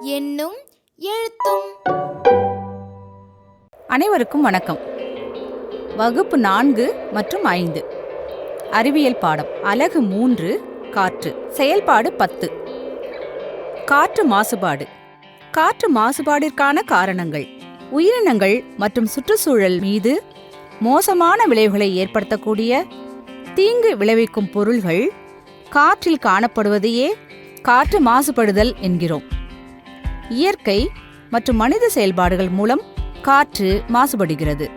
என்னும் எழுத்தும் அனைவருக்கும் வணக்கம். வகுப்பு நான்கு மற்றும் ஐந்து. அறிவியல் பாடம். அலகு மூன்று காற்று. செயல்பாடு பத்து. காற்று மாசுபாடு. காற்று மாசுபாடிற்கான காரணங்கள். உயிரினங்கள் மற்றும் சுற்றுச்சூழல் மீது மோசமான விளைவுகளை ஏற்படுத்தக்கூடிய தீங்கு விளைவிக்கும் பொருள்கள் காற்றில் காணப்படுவதையே காற்று மாசுபடுதல் என்கிறோம். இயற்கை மற்றும் மனித செயல்பாடுகள் மூலம் காற்று மாசுபடுகிறது.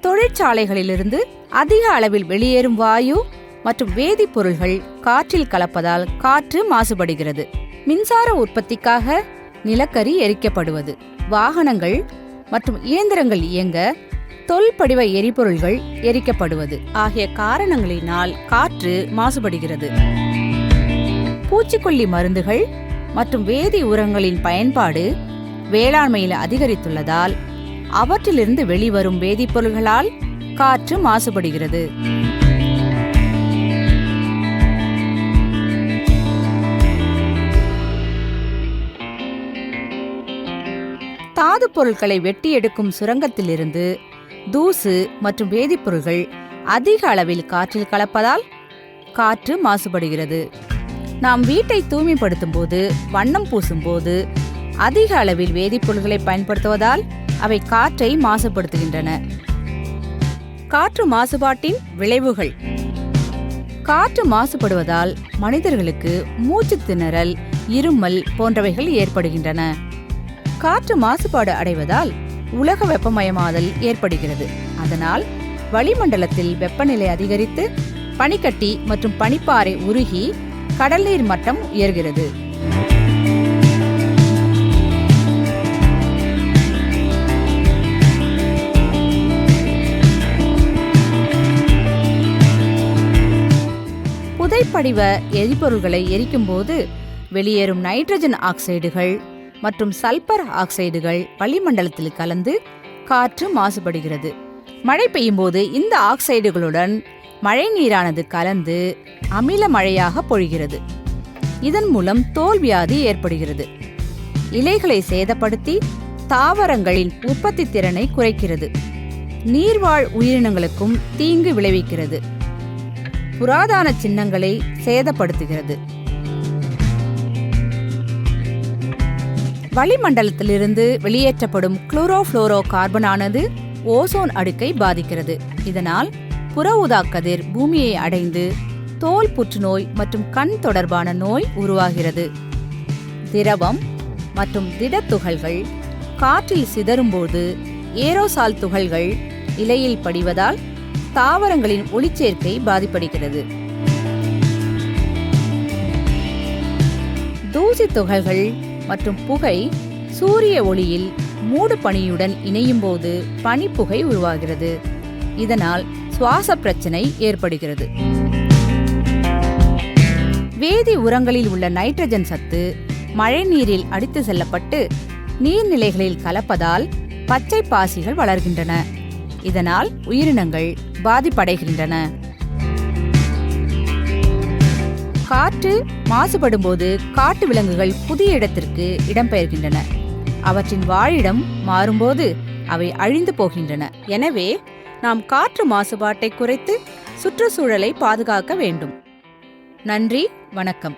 தொழிற்சாலைகளிலிருந்து அதிக அளவில் வெளியேறும் வாயு மற்றும் வேதிப்பொருள்கள் காற்றில் கலப்பதால் காற்று மாசுபடுகிறது. மின்சார உற்பத்திக்காக நிலக்கரி எரிக்கப்படுவது. வாகனங்கள் மற்றும் இயந்திரங்கள் இயங்க தொல்படிவ எரிபொருள்கள் எரிக்கப்படுவது ஆகிய காரணங்களினால் காற்று மாசுபடுகிறது. பூச்சிக்கொல்லி மருந்துகள் மற்றும் வேதி உரங்களின் பயன்பாடு வேளாண்மையில் அதிகரித்துள்ளதால் அவற்றிலிருந்து வெளிவரும் வேதிப்பொருள்களால் காற்று மாசுபடுகிறது. தாது பொருட்களை வெட்டி எடுக்கும் சுரங்கத்திலிருந்து தூசு மற்றும் வேதிப்பொருள்கள் அதிக அளவில் காற்றில் கலப்பதால் காற்று மாசுபடுகிறது. நாம் வீட்டை தூய்மைப்படுத்தும் போது வண்ணம் பூசும் போது அதிக அளவில் வேதிப்பொருட்களை பயன்படுத்துவதால் அவை காற்றை மாசுபடுத்துகின்றன. காற்று மாசுபாட்டின் விளைவுகள். காற்று மாசுபடுவதால் மனிதர்களுக்கு மூச்சு திணறல் இருமல் போன்றவைகள் ஏற்படுகின்றன. காற்று மாசுபாடு அடைவதால் உலக வெப்பமயமாதல் ஏற்படுகிறது. அதனால் வளிமண்டலத்தில் வெப்பநிலை அதிகரித்து பனிக்கட்டி மற்றும் பனிப்பாறை உருகி கடல் நீர் மட்டம் உயர்கிறது. புதைப்படிவ எரிபொருள்களை எரிக்கும்போது வெளியேறும் நைட்ரஜன் ஆக்சைடுகள் மற்றும் சல்பர் ஆக்சைடுகள் வளிமண்டலத்தில் கலந்து காற்று மாசுபடுகிறது. மழை பெய்யும் போது இந்த ஆக்சைடுகளுடன் மழை நீரானது கலந்து அமில மழையாக பொழிகிறது. இதன் மூலம் தோல்வியாதி ஏற்படுகிறது. இலைகளை சேதப்படுத்தி தாவரங்களின் உற்பத்தி திறனை குறைக்கிறது. நீர்வாழ் உயிரினங்களுக்கும் தீங்கு விளைவிக்கிறது. புராதான சின்னங்களை சேதப்படுத்துகிறது. வளிமண்டலத்திலிருந்து வெளியேற்றப்படும் குளோரோஃப்ளோரோ கார்பனானது ஓசோன் அடுக்கை பாதிக்கிறது. இதனால் புற ஊதா கதிர் பூமியை அடைந்து தோல் புற்றுநோய் மற்றும் கண் தொடர்பான நோய் உருவாகிறது. திரவம் மற்றும் திடத்துகள்கள் காற்றில் சிதறும்போது ஏரோசால் துகள்கள் இலையில் படிவதால் தாவரங்களின் ஒளிச்சேர்க்கை பாதிப்படுகிறது. தூசி துகள்கள் மற்றும் புகை சூரிய ஒளியில் மூடு பனியுடன் இணையும் போது பனிப்புகை உருவாகிறது. இதனால் சுவாச பிரச்சனை ஏற்படுகிறது. வேதி உரங்களில் உள்ள நைட்ரஜன் சத்து மழைநீரில் அடித்து செல்லப்பட்டு நீர்நிலைகளில் கலப்பதால் பச்சை பாசிகள் வளர்கின்றன. இதனால் உயிரினங்கள் பாதிப்படைகின்றன. காற்று மாசுபடும்போது காட்டு விலங்குகள் புதிய இடத்திற்கு இடம்பெயர்கின்றன. அவற்றின் வாழிடம் மாறும்போது அவை அழிந்து போகின்றன. எனவே நாம் காற்று மாசுபாட்டை குறைத்து சுற்றுச்சூழலை பாதுகாக்க வேண்டும். நன்றி வணக்கம்.